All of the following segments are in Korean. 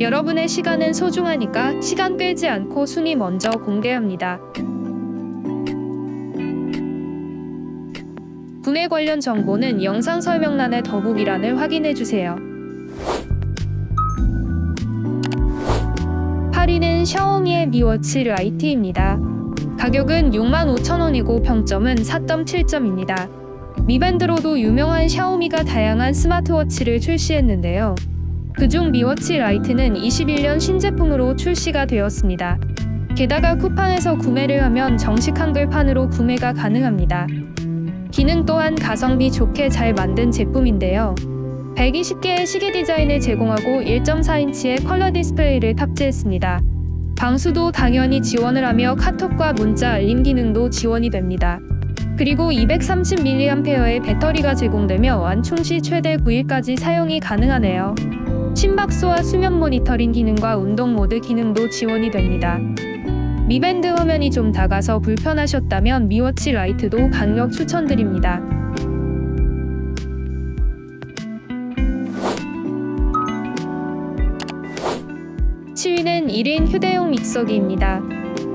여러분의 시간은 소중하니까 시간 끌지 않고 순위 먼저 공개합니다. 구매 관련 정보는 영상 설명란의 더보기란을 확인해 주세요. 8위는 샤오미의 미워치 라이트입니다. 가격은 65,000원이고 평점은 4.7점입니다. 미밴드로도 유명한 샤오미가 다양한 스마트워치를 출시했는데요. 그중 미워치 라이트는 21년 신제품으로 출시가 되었습니다. 게다가 쿠팡에서 구매를 하면 정식 한글판으로 구매가 가능합니다. 기능 또한 가성비 좋게 잘 만든 제품인데요. 120개의 시계 디자인을 제공하고 1.4인치의 컬러 디스플레이를 탑재했습니다. 방수도 당연히 지원을 하며 카톡과 문자 알림 기능도 지원이 됩니다. 그리고 230mAh의 배터리가 제공되며 완충 시 최대 9일까지 사용이 가능하네요. 심박수와 수면 모니터링 기능과 운동 모드 기능도 지원이 됩니다. 미밴드 화면이 좀 작아서 불편하셨다면 미워치 라이트도 강력 추천드립니다. 7위는 1인 휴대용 믹서기입니다.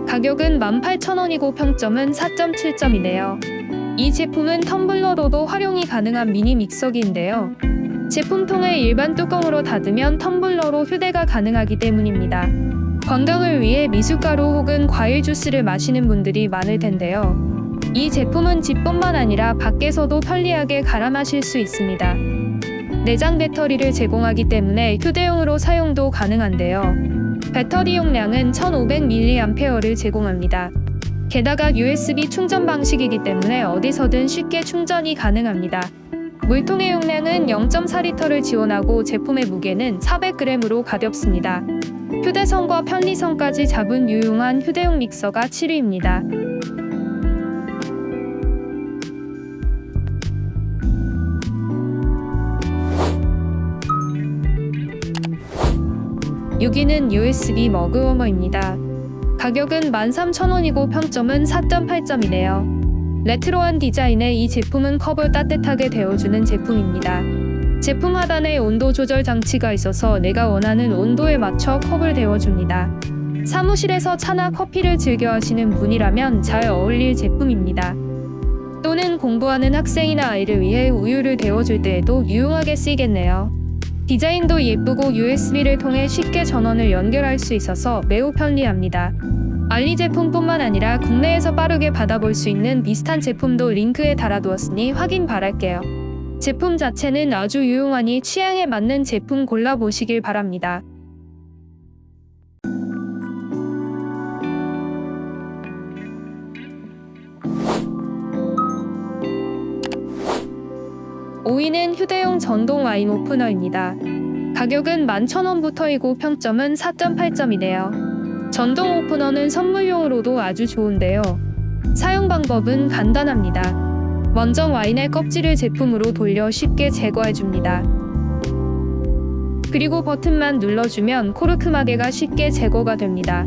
가격은 18,000원이고 평점은 4.7점이네요. 이 제품은 텀블러로도 활용이 가능한 미니 믹서기인데요. 제품통을 일반 뚜껑으로 닫으면 텀블러로 휴대가 가능하기 때문입니다. 건강을 위해 미숫가루 혹은 과일 주스를 마시는 분들이 많을 텐데요. 이 제품은 집뿐만 아니라 밖에서도 편리하게 갈아 마실 수 있습니다. 내장 배터리를 제공하기 때문에 휴대용으로 사용도 가능한데요. 배터리 용량은 1500mAh를 제공합니다. 게다가 USB 충전 방식이기 때문에 어디서든 쉽게 충전이 가능합니다. 물통의 용량은 0.4리터를 지원하고 제품의 무게는 400g으로 가볍습니다. 휴대성과 편리성까지 잡은 유용한 휴대용 믹서가 7위입니다. 6위는 USB 머그 워머입니다. 가격은 13,000원이고 평점은 4.8점이네요. 레트로한 디자인의 이 제품은 컵을 따뜻하게 데워주는 제품입니다. 제품 하단에 온도 조절 장치가 있어서 내가 원하는 온도에 맞춰 컵을 데워줍니다. 사무실에서 차나 커피를 즐겨 하시는 분이라면 잘 어울릴 제품입니다. 또는 공부하는 학생이나 아이를 위해 우유를 데워줄 때에도 유용하게 쓰이겠네요. 디자인도 예쁘고 USB를 통해 쉽게 전원을 연결할 수 있어서 매우 편리합니다. 알리 제품뿐만 아니라 국내에서 빠르게 받아볼 수 있는 비슷한 제품도 링크에 달아두었으니 확인 바랄게요. 제품 자체는 아주 유용하니 취향에 맞는 제품 골라보시길 바랍니다. 오위는 휴대용 전동 와인 오프너입니다. 가격은 11,000원부터이고 평점은 4.8점이네요. 전동 오프너는 선물용으로도 아주 좋은데요. 사용 방법은 간단합니다. 먼저 와인의 껍질을 제품으로 돌려 쉽게 제거해줍니다. 그리고 버튼만 눌러주면 코르크 마개가 쉽게 제거가 됩니다.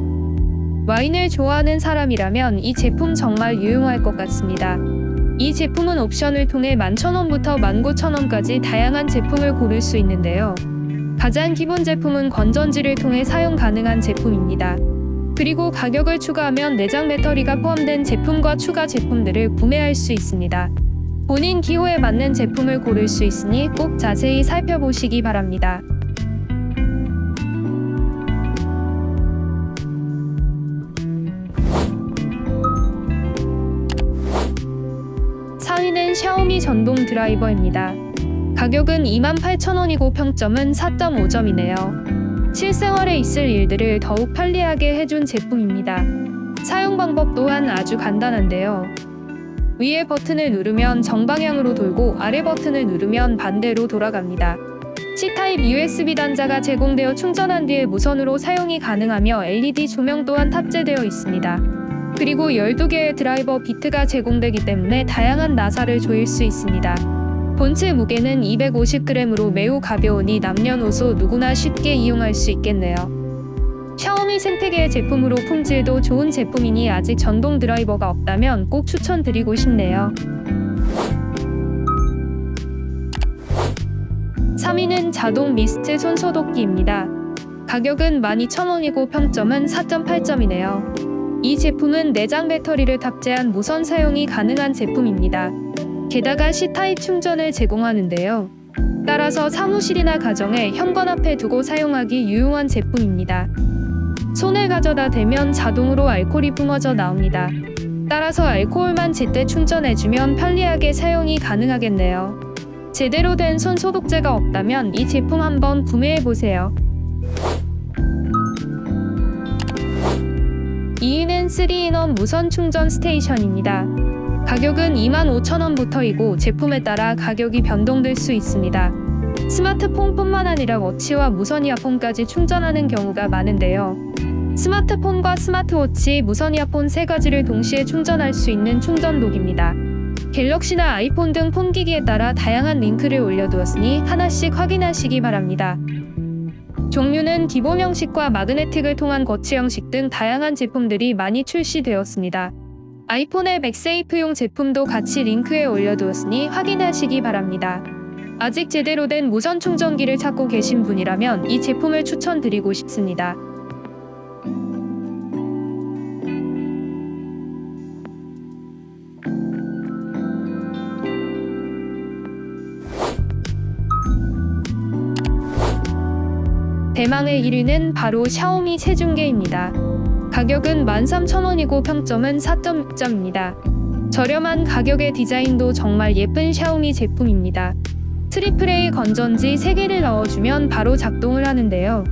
와인을 좋아하는 사람이라면 이 제품 정말 유용할 것 같습니다. 이 제품은 옵션을 통해 11,000원부터 19,000원까지 다양한 제품을 고를 수 있는데요. 가장 기본 제품은 건전지를 통해 사용 가능한 제품입니다. 그리고 가격을 추가하면 내장 배터리가 포함된 제품과 추가 제품들을 구매할 수 있습니다. 본인 기호에 맞는 제품을 고를 수 있으니 꼭 자세히 살펴보시기 바랍니다. 상위는 샤오미 전동 드라이버입니다. 가격은 28,000원이고 평점은 4.5점이네요. 실생활에 있을 일들을 더욱 편리하게 해준 제품입니다. 사용 방법 또한 아주 간단한데요. 위에 버튼을 누르면 정방향으로 돌고 아래 버튼을 누르면 반대로 돌아갑니다. C타입 USB 단자가 제공되어 충전한 뒤에 무선으로 사용이 가능하며 LED 조명 또한 탑재되어 있습니다. 그리고 12개의 드라이버 비트가 제공되기 때문에 다양한 나사를 조일 수 있습니다. 본체 무게는 250g으로 매우 가벼우니 남녀노소 누구나 쉽게 이용할 수 있겠네요. 샤오미 생태계의 제품으로 품질도 좋은 제품이니 아직 전동 드라이버가 없다면 꼭 추천드리고 싶네요. 3위는 자동 미스트 손소독기입니다. 가격은 12,000원이고 평점은 4.8점이네요. 이 제품은 내장 배터리를 탑재한 무선 사용이 가능한 제품입니다. 게다가 C타입 충전을 제공하는데요. 따라서 사무실이나 가정에 현관 앞에 두고 사용하기 유용한 제품입니다. 손을 가져다 대면 자동으로 알코올이 뿜어져 나옵니다. 따라서 알코올만 제때 충전해주면 편리하게 사용이 가능하겠네요. 제대로 된 손 소독제가 없다면 이 제품 한번 구매해보세요. 2위는 3인원 무선 충전 스테이션입니다. 가격은 25,000원부터이고 제품에 따라 가격이 변동될 수 있습니다. 스마트폰뿐만 아니라 워치와 무선 이어폰까지 충전하는 경우가 많은데요. 스마트폰과 스마트워치, 무선 이어폰 세 가지를 동시에 충전할 수 있는 충전독입니다. 갤럭시나 아이폰 등 폰기기에 따라 다양한 링크를 올려두었으니 하나씩 확인하시기 바랍니다. 종류는 기본 형식과 마그네틱을 통한 거치 형식 등 다양한 제품들이 많이 출시되었습니다. 아이폰의 맥세이프용 제품도 같이 링크에 올려두었으니 확인하시기 바랍니다. 아직 제대로 된 무선 충전기를 찾고 계신 분이라면 이 제품을 추천드리고 싶습니다. 대망의 1위는 바로 샤오미 체중계입니다. 가격은 13,000원이고 평점은 4.6점입니다. 저렴한 가격의 디자인도 정말 예쁜 샤오미 제품입니다. 트리플 A 건전지 3개를 넣어주면 바로 작동을 하는데요.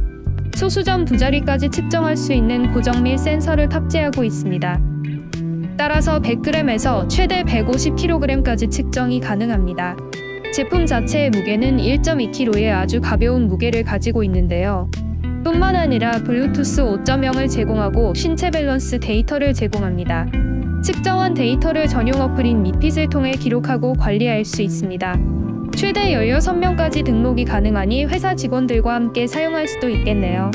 소수점 두 자리까지 측정할 수 있는 고정밀 센서를 탑재하고 있습니다. 따라서 100g에서 최대 150kg까지 측정이 가능합니다. 제품 자체의 무게는 1.2kg의 아주 가벼운 무게를 가지고 있는데요. 뿐만 아니라 블루투스 5.0을 제공하고 신체 밸런스 데이터를 제공합니다. 측정한 데이터를 전용 어플인 미핏을 통해 기록하고 관리할 수 있습니다. 최대 16명까지 등록이 가능하니 회사 직원들과 함께 사용할 수도 있겠네요.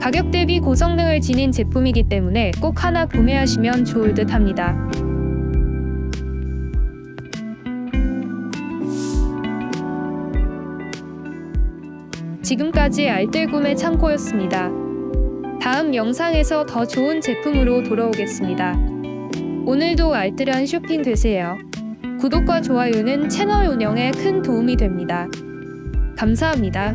가격 대비 고성능을 지닌 제품이기 때문에 꼭 하나 구매하시면 좋을 듯 합니다. 지금까지 알뜰 구매 창고였습니다. 다음 영상에서 더 좋은 제품으로 돌아오겠습니다. 오늘도 알뜰한 쇼핑 되세요. 구독과 좋아요는 채널 운영에 큰 도움이 됩니다. 감사합니다.